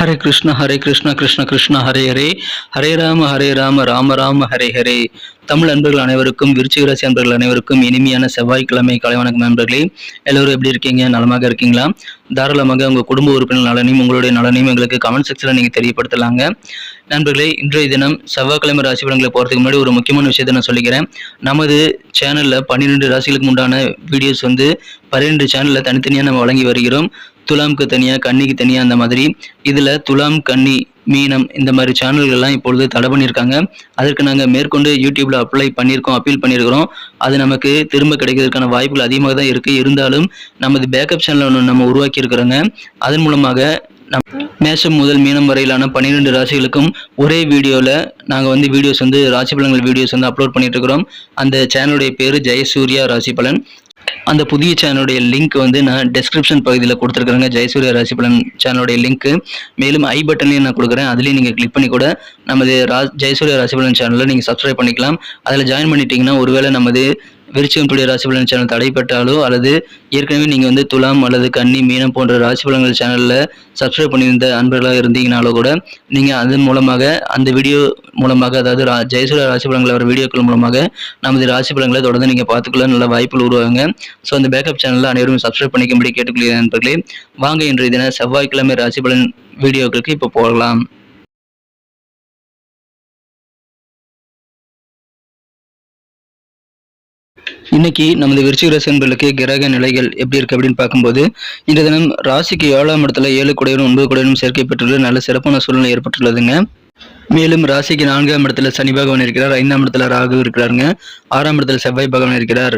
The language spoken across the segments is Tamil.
ஹரே கிருஷ்ண ஹரே கிருஷ்ண கிருஷ்ண கிருஷ்ண ஹரே ஹரே. ஹரே ராம ஹரே ராம ராம ராம ஹரே ஹரே. தமிழ் அன்பர்கள் அனைவருக்கும் விருச்சிக ராசி அன்பர்கள் அனைவருக்கும் இனிமையான செவ்வாய்க்கிழமை கலை வணக்கம் நண்பர்களே. எல்லோரும் எப்படி இருக்கீங்க? நலமாக இருக்கீங்களா? தாராளமாக உங்கள் குடும்ப உறுப்பினர் நலனையும் உங்களுடைய நலனையும் எங்களுக்கு கமெண்ட் செக்ஷனில் நீங்கள் தெரியப்படுத்தலாங்க. நண்பர்களே இன்றைய தினம் செவ்வாய்க்கிழமை ராசி பலன்களை போகிறதுக்கு முன்னாடி ஒரு முக்கியமான விஷயத்தை நான் சொல்லிக்கிறேன். நமது சேனலில் பன்னிரெண்டு ராசிகளுக்கு உண்டான வீடியோஸ் வந்து பன்னிரெண்டு சேனலில் தனித்தனியாக நம்ம வழங்கி வருகிறோம். துலாம்க்கு தனியாக கன்னிக்கு தனியாக அந்த மாதிரி. இதில் துலாம் கன்னி மீனம் இந்த மாதிரி சேனல்கள்லாம் இப்பொழுது தடை பண்ணியிருக்காங்க. அதற்கு நாங்கள் மேற்கொண்டு யூடியூப்ல அப்ளை பண்ணியிருக்கோம் அப்பீல் பண்ணியிருக்கிறோம். அது நமக்கு திரும்ப கிடைக்கிறதுக்கான வாய்ப்புகள் அதிகமாக தான் இருக்குது இருந்தாலும் நமது பேக்கப் சேனல் ஒன்று நம்ம உருவாக்கி இருக்கிறோங்க அதன் மூலமாக நம் மேஷம் முதல் மீனம் வரையிலான பன்னிரெண்டு ராசிகளுக்கும் ஒரே வீடியோவில் நாங்கள் வந்து வீடியோஸ் வந்து ராசி பலன்கள் வீடியோஸ் வந்து அப்லோட் பண்ணிட்டு இருக்கிறோம் அந்த சேனலுடைய பேர் ஜெயசூர்யா ராசி பலன். அந்த புதிய சேனலுடைய லிங்க் வந்து நான் டெஸ்கிரிப்ஷன் பகுதியில் கொடுத்துருக்குறேங்க. ஜெயசூரிய ராசிபலன் சேனலுடைய லிங்க் மேலும் ஐ பட்டன்லையும் நான் கொடுக்குறேன். அதுலேயும் நீங்கள் கிளிக் பண்ணி கூட நமது ரா ஜெயசூரிய ராசிபலன் சேனலில் நீங்கள் சப்ஸ்கிரைப் பண்ணிக்கலாம். அதில் ஜாயின் பண்ணிட்டீங்கன்னா ஒருவேளை நமது விருச்சிகம் புள்ளி ராசி பலன் சேனல் தடைப்பட்டாலோ அல்லது ஏற்கனவே நீங்கள் வந்து துலாம் அல்லது கன்னி மீனம் போன்ற ராசி பலன்கள் சேனலில் சப்ஸ்கிரைப் பண்ணியிருந்த அன்பர்களாக இருந்தீங்கனாலோ கூட நீங்கள் அதன் மூலமாக அந்த வீடியோ மூலமாக அதாவது ரா ஜெயசூர்யா ராசி பலன்கள் வர வீடியோக்கள் மூலமாக நமது ராசி பலன்களை தொடர்ந்து நீங்கள் பார்த்துக்கொள்ள நல்ல வாய்ப்புகள் உருவாங்க ஸோ அந்த பேக்கப் சேனலில் அனைவரும் சப்ஸ்கிரைப் பண்ணிக்கும்படி கேட்டுக்கொள்கிறேன் நண்பர்களே வாங்க இன்றைய தின செவ்வாய்க்கிழமை ராசி பலன் வீடியோக்களுக்கு இப்போ போகலாம். இன்னைக்கு நமது விருச்சிக ராசி என்பர்களுக்கு கிரக நிலைகள் எப்படி இருக்கு அப்படின்னு பார்க்கும்போது இந்த தினம் ராசிக்கு ஏழாம் இடத்துல ஏழு குடையிலும் ஒன்பது குடையிலும் சேர்க்கை பெற்றுள்ள நல்ல சிறப்பான சூழ்நிலை ஏற்பட்டுள்ளதுங்க. மேலும் ராசிக்கு நான்காம் இடத்துல சனி பகவான் இருக்கிறார் ஐந்தாம் இடத்துல ராகு இருக்கிறாருங்க ஆறாம் இடத்துல செவ்வாய் பகவான் இருக்கிறார்.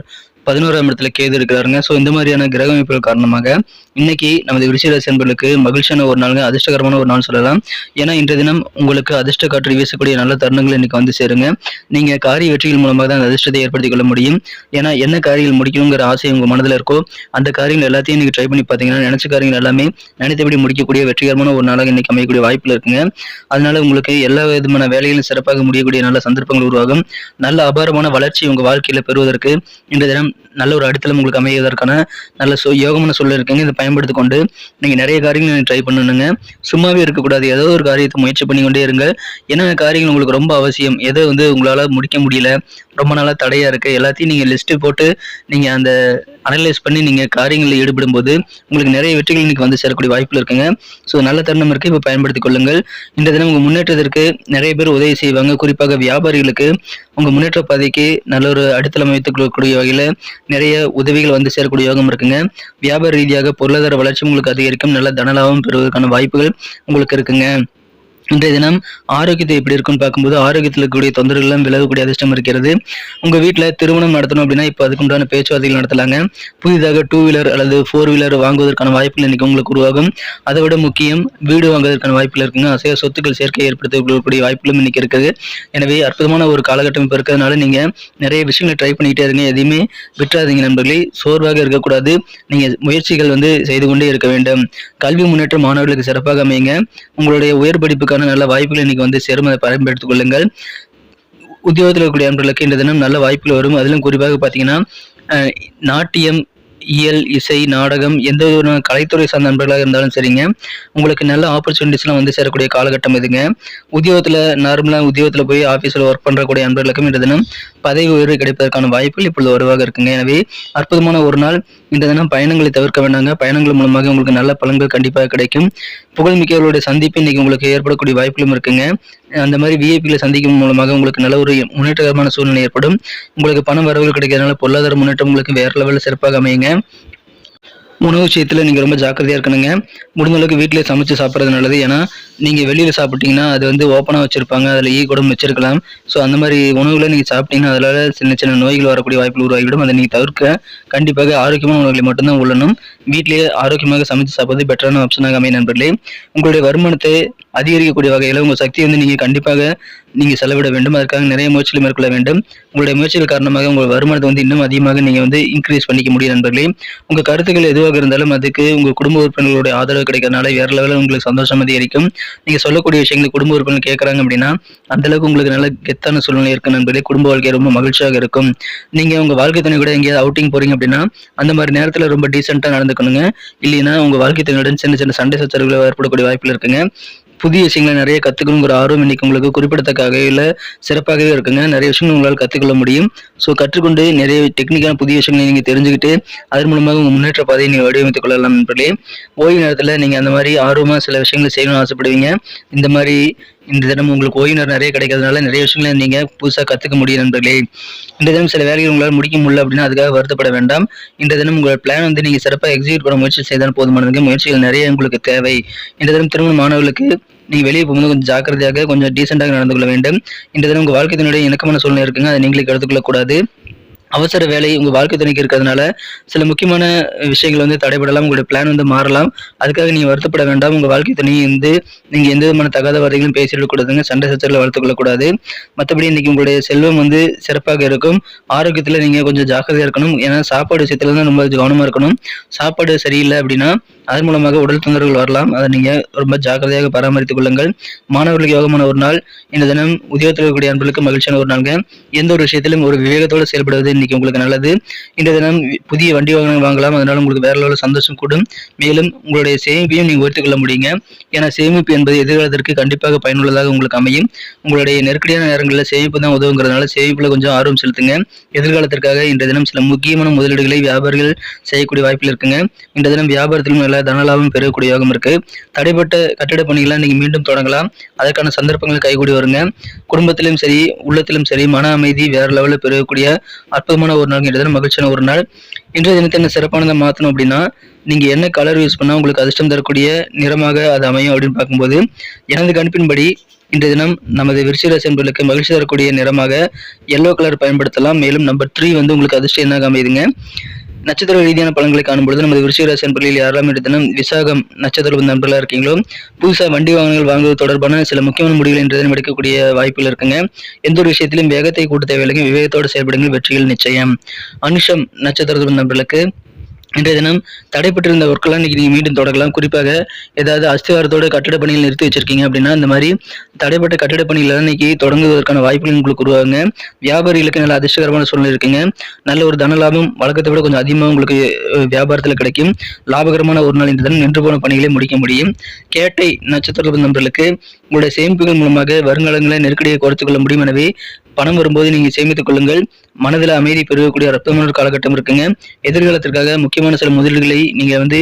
பதினோராம் இடத்துல கேது இருக்கிறாருங்க. ஸோ இந்த மாதிரியான கிரக அமைப்புகள் காரணமாக இன்னைக்கு நமது விருச்சிகராசி என்பர்களுக்கு மகிழ்ச்சியான ஒரு நாளுங்க. அதிர்ஷ்டகரமான ஒரு நாள் சொல்லலாம். ஏன்னா இன்றைய தினம் உங்களுக்கு அதிர்ஷ்ட காற்று வீசக்கூடிய நல்ல தருணங்கள் இன்னைக்கு வந்து சேருங்க. நீங்க காரிய வெற்றிகள் மூலமாக தான் அந்த அதிர்ஷ்டத்தை ஏற்படுத்திக் கொள்ள முடியும். ஏன்னா என்ன காரியங்கள் முடிக்கணுங்கிற ஆசை உங்க மனதில் இருக்கோ அந்த காரியங்கள் எல்லாத்தையும் நீங்க ட்ரை பண்ணி பார்த்தீங்கன்னா நினைச்ச காரியங்கள் எல்லாமே நினைத்தபடி முடிக்கக்கூடிய வெற்றிகரமான ஒரு நாளாக இன்னைக்கு அமையக்கூடிய வாய்ப்பு இருக்குங்க. அதனால உங்களுக்கு எல்லா விதமான வேலைகளும் சிறப்பாக முடியக்கூடிய நல்ல சந்தர்ப்பங்கள் உருவாகும். நல்ல அபாரமான வளர்ச்சி உங்க வாழ்க்கையில பெறுவதற்கு இன்றைய தினம் நல்ல ஒரு அடித்தளம் உங்களுக்கு அமைவதற்கான நல்ல சு யோகமான சூழல் இதை பயன்படுத்தி கொண்டு நீங்கள் நிறைய காரியங்கள் ட்ரை பண்ணணுங்க. சும்மாவே இருக்கக்கூடாது. ஏதோ ஒரு காரியத்தை முயற்சி பண்ணி கொண்டே இருங்க என்னென்ன காரியங்கள் உங்களுக்கு ரொம்ப அவசியம்? எதை வந்து உங்களால் முடிக்க முடியல? ரொம்ப நாளாக தடையாக இருக்குது எல்லாத்தையும் நீங்கள் லிஸ்ட்டு போட்டு நீங்கள் அந்த அனலைஸ் பண்ணி நீங்கள் காரியங்களில் ஈடுபடும் போது உங்களுக்கு நிறைய வெற்றிகள் இன்னைக்கு வந்து சேரக்கூடிய வாய்ப்பு இருக்குங்க. ஸோ நல்ல தருணம் இருக்குது இப்போ பயன்படுத்திக் கொள்ளுங்கள். இந்த தினம் உங்கள் முன்னேற்றத்திற்கு நிறைய பேர் உதவி செய்வாங்க. குறிப்பாக வியாபாரிகளுக்கு உங்கள் முன்னேற்ற பாதைக்கு நல்ல ஒரு அடித்தளம் வைத்துக் கொள்ளக்கூடிய வகையில் நிறைய உதவிகள் வந்து சேரக்கூடிய யோகம் இருக்குங்க. வியாபார ரீதியாக பொருளாதார வளர்ச்சி உங்களுக்கு அதிகரிக்கும் நல்ல தனலாபம் பெறுவதற்கான வாய்ப்புகள் உங்களுக்கு இருக்குங்க. இன்றைய தினம் ஆரோக்கியத்தை எப்படி இருக்குன்னு பார்க்கும்போது ஆரோக்கியத்தில் இருக்கக்கூடிய தொந்தரவுகளும் விலகக்கூடிய அதிர்ஷ்டம் இருக்கிறது. உங்க வீட்டில் திருமணம் நடத்தணும் அப்படின்னா இப்போ அதுக்கு உண்டான பேச்சுவார்த்தைகள் நடத்தலாங்க. புதிதாக டூ வீலர் அல்லது ஃபோர் வீலர் வாங்குவதற்கான வாய்ப்புகள் இன்றைக்கி உங்களுக்கு உருவாகும். அதை விட முக்கியம் வீடு வாங்குவதற்கான வாய்ப்புகள் இருக்குங்க. அசைய சொத்துக்கள் சேர்க்கை ஏற்படுத்தக்கூடிய வாய்ப்புகளும் இன்றைக்கி இருக்குது. எனவே அற்புதமான ஒரு காலகட்டம் இப்போ இருக்கிறதுனால நீங்கள் நிறைய விஷயங்களை ட்ரை பண்ணிக்கிட்டே இருங்க. எதையுமே விட்டுறாதீங்க நண்பர்களே. சோர்வாக இருக்கக்கூடாது. நீங்கள் முயற்சிகள் வந்து செய்து கொண்டே இருக்க வேண்டும். கல்வி முன்னேற்றம் மாணவர்களுக்கு சிறப்பாக அமையுங்க. உங்களுடைய உயர் படிப்புக்கான நல்ல வாய்ப்புகள் இன்னைக்கு வந்து சேரும் அதை பயன்படுத்திக் கொள்ளுங்கள். உத்தியோகத்தில் இருக்கக்கூடிய அன்பர்களுக்கு இந்த தினம் நல்ல வாய்ப்புகள் வரும். அதிலும் குறிப்பாக பார்த்தீங்கன்னா நாட்டியம் இயல் இசை நாடகம் எந்த ஒரு கலைத்துறை சார்ந்த நண்பர்களாக இருந்தாலும் சரிங்க. உங்களுக்கு நல்ல ஆப்பர்ச்சுனிட்டிஸ்லாம் வந்து சேரக்கூடிய காலகட்டம் இதுங்க. உத்தியோகத்தில் நார்மலாக உத்தியோகத்தில் போய் ஆஃபீஸில் ஒர்க் பண்ணுறக்கூடிய நண்பர்களுக்கும் இந்த தினம் பதவி உயர்வு கிடைப்பதற்கான வாய்ப்புகள் இப்பொழுது வருவாக இருக்குங்க. எனவே அற்புதமான ஒரு நாள். இந்த தினம் பயணங்களை தவிர்க்க வேண்டாங்க. பயணங்கள் மூலமாக உங்களுக்கு நல்ல பலன்கள் கண்டிப்பாக கிடைக்கும். புகழ்மிக்கவர்களுடைய சந்திப்பு இன்னைக்கு உங்களுக்கு ஏற்படக்கூடிய வாய்ப்புகளும் இருக்குங்க. அந்த மாதிரி விஐபிகளை சந்திக்கும் மூலமாக உங்களுக்கு நல்ல ஒரு முன்னேற்றகரமான சூழ்நிலை ஏற்படும். உங்களுக்கு பணம் வரவுகள் கிடைக்கிறதுனால பொருளாதார முன்னேற்றம் உங்களுக்கு வேற லெவலில் சிறப்பாக அமையுங்க. உணவு விஷயத்தில் நீங்கள் ரொம்ப ஜாக்கிரதையாக இருக்கணுங்க. முடிஞ்ச அளவுக்கு வீட்டிலே சமைச்சு சாப்பிட்றது நல்லது. ஏன்னா நீங்கள் வெளியில் சாப்பிட்டீங்கன்னா அது வந்து ஓப்பனாக வச்சுருப்பாங்க. அதில் ஈ கூட வச்சிருக்கலாம். ஸோ அந்த மாதிரி உணவுகளை நீங்கள் சாப்பிட்டீங்கன்னா அதனால் சின்ன சின்ன நோய்கள் வரக்கூடிய வாய்ப்புகள் உருவாகிவிடும். அதை நீங்கள் தவிர்க்க கண்டிப்பாக ஆரோக்கியமான உணவுகளை மட்டும்தான் உள்ளணும். வீட்டிலேயே ஆரோக்கியமாக சமைச்சு சாப்பிட்றது பெட்டரான ஆப்ஷனாக அமைய நண்பர்களே. உங்களுடைய வருமானத்தை அதிகரிக்கக்கூடிய வகையில் உங்கள் சக்தியை வந்து நீங்கள் கண்டிப்பாக நீங்கள் செலவிட வேண்டும். அதற்காக நிறைய முயற்சிகள் மேற்கொள்ள வேண்டும். உங்களுடைய முயற்சிகள் காரணமாக உங்கள் வருமானத்தை வந்து இன்னும் அதிகமாக நீங்கள் வந்து இன்க்ரீஸ் பண்ணிக்க முடியும் நண்பர்களே. உங்கள் கருத்துக்கள் எதுவாக இருந்தாலும் அதுக்கு உங்கள் குடும்ப உறுப்பினர்களுடைய ஆதரவு கிடைக்கிறதுனால வேறு லெவலில் உங்களுக்கு சந்தோஷம் அதிகரிக்கும். நீங்கள் சொல்லக்கூடிய விஷயங்களை குடும்ப உறுப்பினர் கேட்குறாங்க அப்படின்னா அந்த அளவுக்கு உங்களுக்கு நல்ல கெத்தான சூழ்நிலை இருக்கணும் நண்பர்களே குடும்ப வாழ்க்கை ரொம்ப மகிழ்ச்சியாக இருக்கும். நீங்கள் உங்கள் வாழ்க்கை துணை கூட எங்கேயாவது அவுட்டிங் போறீங்க அப்படின்னா அந்த மாதிரி நேரத்தில் ரொம்ப டீசெண்டாக நடந்துக்கணுங்க. இல்லைன்னா உங்கள் வாழ்க்கை துணையுடன் சின்ன சின்ன சண்டை சச்சரவுகள் ஏற்படக்கூடிய வாய்ப்பில் இருக்குங்க. புதிய விஷயங்களை நிறைய கற்றுக்கணுங்கிற ஆர்வம் இன்னைக்கு உங்களுக்கு குறிப்பிடத்தக்க வகையில் சிறப்பாகவே இருக்குங்க. நிறைய விஷயங்கள் உங்களால் கற்றுக்கொள்ள முடியும். ஸோ கற்றுக்கொண்டு நிறைய டெக்னிக்கான புதிய விஷயங்களை நீங்கள் தெரிஞ்சுக்கிட்டு அதன் மூலமாக உங்கள் முன்னேற்ற பாதையை நீங்கள் வடிவமைத்துக் கொள்ளலாம் நண்பர்களே. ஓய்வு நேரத்தில் நீங்கள் அந்த மாதிரி ஆர்வமாக சில விஷயங்களை செய்யணும்னு ஆசைப்படுவீங்க. இந்த மாதிரி இந்த தினம் உங்களுக்கு ஓய்வு நேரம் நிறைய கிடைக்கிறதுனால நிறைய விஷயங்களை நீங்கள் புதுசாக கற்றுக்க முடியும் நண்பர்களே. இந்த தினம் சில வேலைகள் உங்களால் முடிக்க முடியல அப்படின்னா அதுக்காக வருத்தப்பட வேண்டாம். இந்த தினம் உங்கள் பிளான் வந்து நீங்கள் சிறப்பாக எக்ஸிக்யூட் பண்ண முயற்சி செய்தால் போதுமானதுங்க முயற்சிகள் நிறைய உங்களுக்கு தேவை. இந்த தினம் திருமண மாணவர்களுக்கு நீங்கள் வெளியே போகும்போது கொஞ்சம் ஜாக்கிரதையாக கொஞ்சம் டீசெண்டாக நடந்து கொள்ள வேண்டும். இந்த தினம் உங்கள் வாழ்க்கை இணக்கமான சூழ்நிலை இருக்குங்க அதை நீங்களே எடுத்துக்கொள்ளக்கூடாது அவசர வேலை உங்கள் வாழ்க்கை துணைக்கு இருக்கிறதுனால சில முக்கியமான விஷயங்கள் வந்து தடைபடலாம் உங்களுடைய பிளான் வந்து மாறலாம். அதுக்காக நீங்கள் வருத்தப்பட வேண்டாம். உங்கள் வாழ்க்கை துணை வந்து நீங்கள் எந்த விதமான தகாத வார்த்தைகளும் பேசிடக்கூடாதுங்க சண்டை சச்சரில் வளர்த்துக்கொள்ளக்கூடாது மற்றபடி இன்னைக்கு உங்களுடைய செல்வம் வந்து சிறப்பாக இருக்கும். ஆரோக்கியத்தில் நீங்கள் கொஞ்சம் ஜாக்கிரதையாக இருக்கணும். ஏன்னா சாப்பாடு விஷயத்துல தான் ரொம்ப கவனமாக இருக்கணும். சாப்பாடு சரியில்லை அப்படின்னா அதன் மூலமாக உடல் தொந்தரவுகள் வரலாம். அதை நீங்கள் ரொம்ப ஜாக்கிரதையாக பராமரித்துக் கொள்ளுங்கள். மாணவர்களுக்கு யோகமான ஒரு நாள். இந்த தினம் உத்தியோகத்தில் இருக்கக்கூடிய அன்பர்களுக்கு மகிழ்ச்சியான ஒரு நாளுங்க. எந்த ஒரு விஷயத்திலும் ஒரு விவேகத்தோடு செயல்படுவது இன்னைக்கு உங்களுக்கு நல்லது. இந்த தினம் புதிய வண்டி வாகனங்கள் வாங்கலாம். அதனால உங்களுக்கு வேற லெவலில் சந்தோஷம் கூடும். மேலும் உங்களுடைய சேமிப்பையும் நீங்கள் உயர்த்திக் கொள்ள முடியுங்க. ஏன்னா சேமிப்பு என்பது எதிர்காலத்திற்கு கண்டிப்பாக பயனுள்ளதாக உங்களுக்கு அமையும். உங்களுடைய நெருக்கடியான நேரங்களில் சேமிப்பு தான் உதவுங்கிறதுனால சேமிப்பில் கொஞ்சம் ஆர்வம் செலுத்துங்க. எதிர்காலத்திற்காக இன்றைய தினம் சில முக்கியமான முதலீடுகளை வியாபாரிகள் செய்யக்கூடிய வாய்ப்பில் இருக்குங்க. இந்த தினம் வியாபாரத்திலும் நல்ல தனலாபம் பெறக்கூடிய யோகம் இருக்கு. தடைப்பட்ட கட்டிட பணிகளை நீங்க மீண்டும் தொடங்கலாம். அதற்கான சந்தர்ப்பங்கள் கைகூடி வருங்க. குடும்பத்திலும் சரி உள்ளத்திலும் சரி மன அமைதி வேற லெவலில் பெறக்கூடிய அற்புதமான ஒரு நாள் இன்றைய மகிழ்ச்சியான ஒரு நாள். இன்றைய தினத்தை என்ன சிறப்பானதை மாற்றணும் அப்படின்னா நீங்க என்ன கலர் யூஸ் பண்ணா உங்களுக்கு அதிர்ஷ்டம் தரக்கூடிய நிறமாக அது அமையும் அப்படின்னு பார்க்கும்போது எனது கணிப்பின்படி இன்றைய தினம் நமது விருச்சிகராசி என்பவர்களுக்கு மகிழ்ச்சி தரக்கூடிய நிறமாக எல்லோ கலர் பயன்படுத்தலாம். மேலும் நம்பர் த்ரீ வந்து உங்களுக்கு அதிர்ஷ்டம் என்னாக அமையுதுங்க. நட்சத்திர ரீதியான பலன்களை காணும்பொழுது நமது விருச்சிகராசி நண்பர்களில் யாரெல்லாம் எடுத்தனும் விசாகம் நட்சத்திர நண்பர்களாக இருக்கீங்களோ புதுசாக வண்டி வாகனங்கள் வாங்குவது தொடர்பான சில முக்கியமான முடிவுகள் இன்றைய தினம் எடுக்கக்கூடிய வாய்ப்புகள் இருக்குங்க. எந்த ஒரு விஷயத்திலும் வேகத்தை கூட்ட தேவையில்லைங்க விவேகத்தோடு செயல்படுங்கள் வெற்றிகள் நிச்சயம். அனுஷம் நட்சத்திர நண்பர்களுக்கு இன்றைய தினம் தடைப்பட்டிருந்த ஒர்க்கெல்லாம் இன்றைக்கி நீங்கள் மீண்டும் தொடங்கலாம். குறிப்பாக ஏதாவது அஸ்திவாரத்தோட கட்டிட பணிகள் நிறுத்தி வச்சிருக்கீங்க அப்படின்னா இந்த மாதிரி தடைப்பட்ட கட்டிட பணிகள் இன்னைக்கு தொடங்குவதற்கான வாய்ப்புகள் உங்களுக்கு உருவாங்க வியாபாரிகளுக்கு நல்ல அதிர்ஷ்டகரமான சூழ்நிலை இருக்குங்க. நல்ல ஒரு தன லாபம் வழக்கத்தை விட கொஞ்சம் அதிகமாக உங்களுக்கு வியாபாரத்தில் கிடைக்கும். லாபகரமான ஒரு நாள் இந்த தினம் நின்று போன பணிகளை முடிக்க முடியும். கேட்டை நட்சத்திர நண்பர்களுக்கு உங்களுடைய சேமிப்புகள் மூலமாக வருங்காலங்களை நெருக்கடியை குறைத்துக் கொள்ள முடியும். எனவே பணம் வரும்போது நீங்கள் சேமித்துக் கொள்ளுங்கள். மனதில் அமைதி பெருகக்கூடிய ரத்தமான காலகட்டம் இருக்குங்க. எதிர்காலத்திற்காக முக்கிய முக்கியமான சில முதலீடுகளை நீங்கள் வந்து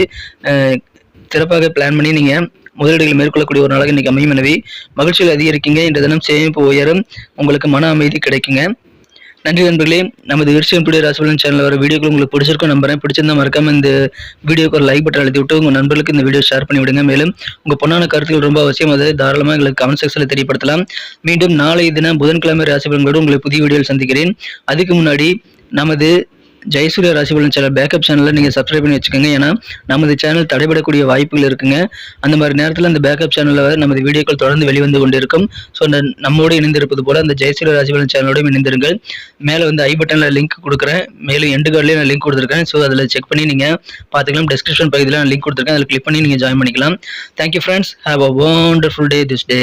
சிறப்பாக பிளான் பண்ணி நீங்கள் முதலீடுகளை மேற்கொள்ளக்கூடிய ஒரு நாளாக இன்றைக்கி அமையும். எனவே மகிழ்ச்சிகள் அதிகரிக்குங்க. இன்று தினம் சேமிப்பு உயரும். உங்களுக்கு மன அமைதி கிடைக்குங்க. நன்றி நண்பர்களே. நமது விருச்சியம் டுடே ராசிபலன் சேனல் வர வீடியோக்கள் உங்களுக்கு பிடிச்சிருக்கும் நம்புறேன். பிடிச்சிருந்தா மறக்காம இந்த வீடியோக்கு ஒரு லைக் பட்டன் அழுத்தி விட்டு உங்கள் நண்பர்களுக்கு இந்த வீடியோ ஷேர் பண்ணி விடுங்க. மேலும் உங்கள் பொண்ணான கருத்துக்கள் ரொம்ப அவசியம். அதை தாராளமாக எங்களுக்கு கமெண்ட் செக்ஷனில் தெரியப்படுத்தலாம். மீண்டும் நாளை தினம் புதன்கிழமை ராசிபலன்களோடு உங்களை புதிய வீடியோவில் சந்திக்கிறேன். அதுக்கு முன்னாடி நமது ஜெயசூரிய ராசிபலன் சேனல் பேக்கப் சேனலில் நீங்கள் சப்ஸ்கிரைப் பண்ணி வச்சுக்கோங்க. ஏன்னா நமது சேனல் தடைபடக்கூடிய வாய்ப்புகள் இருக்குங்க. அந்த மாதிரி நேரத்தில் அந்த பேக்கப் சேனலில் நமது வீடியோக்கள் தொடர்ந்து வெளிவந்து கொண்டிருக்கும். ஸோ அந்த நம்மோடு இணைந்திருப்பது போல அந்த ஜெயசூரிய ராசிபலன் சேனலோடும் இணைந்திருங்கள். மேலே வந்து ஐ பட்டனில் லிங்க் கொடுக்குறேன். மேலும் எண்டு கார்ட்லேயும் நான் லிங்க் கொடுத்துருக்கேன். ஸோ அதில் செக் பண்ணி நீங்கள் பார்த்துக்கலாம். டிஸ்கிரிப்ஷன் பகுதியில் நான் லிங்க் கொடுத்துருக்கேன். அதில் கிளிக் பண்ணி நீங்கள் ஜாயின் பண்ணிக்கலாம். Thank you friends have a wonderful day this day